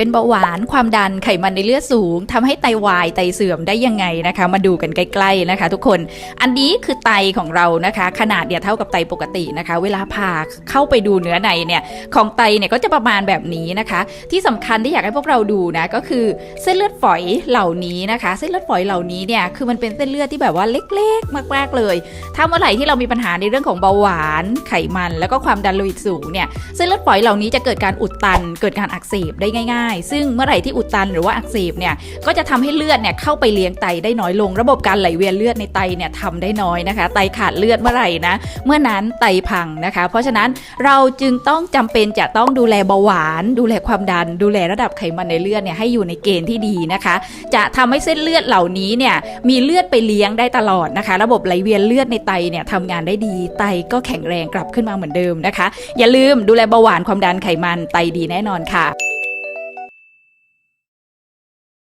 เป็นเบาหวานความดันไขมันในเลือดสูงทำให้ไตวายไตเสื่อมได้ยังไงนะคะ มาดูกันใกล้ๆนะคะ ทุกคนอันนี้คือไตของเรานะคะ ขนาดเนี่ยเท่ากับไตปกตินะคะ เวลาผ่าเข้าไปดูเนื้อในเนี่ยของไตเนี่ยก็จะประมาณแบบนี้นะคะ ที่สำคัญที่อยากให้พวกเราดูนะก็คือเส้นเลือดฝอยเหล่านี้นะคะ เส้นเลือดฝอยเหล่านี้เนี่ยคือมันเป็นเส้นเลือดที่แบบว่าเล็กๆมากๆเลย ถ้าเมื่อไหร่ที่เรามีปัญหาในเรื่องของเบาหวานไขมัน แล้วก็ความดันโลหิตสูงเนี่ยเส้นเลือดฝอยเหล่านี้จะเกิดการอุดตันเกิดการอักเสบได้ง่ายๆซึ่งเมื่อไหร่ที่อุดตันหรือว่าอักเสบเนี่ยก็จะทำให้เลือดเนี่ยเข้าไปเลี้ยงไตได้น้อยลง ระบบการไหลเวียนเลือดในไตเนี่ยทำได้น้อยนะคะ ไตขาดเลือดเมื่อไหร่นะเมื่อนั้นไตพังนะคะ เพราะฉะนั้นเราจึงต้องจำเป็นจะต้องดูแลเบาหวาน ดูแลความดัน ดูแลระดับไขมันในเลือดเนี่ยให้อยู่ในเกณฑ์ที่ดีนะคะ จะทำให้เส้นเลือดเหล่านี้เนี่ยมีเลือดไปเลี้ยงได้ตลอดนะคะ ระบบไหลเวียนเลือดในไตเนี่ยทำงานได้ดีไตก็แข็งแรงกลับขึ้นมาเหมือนเดิมนะคะ อย่าลืมดูแลเบาหวานความดันไขมันไตดีแน่นอนค่ะ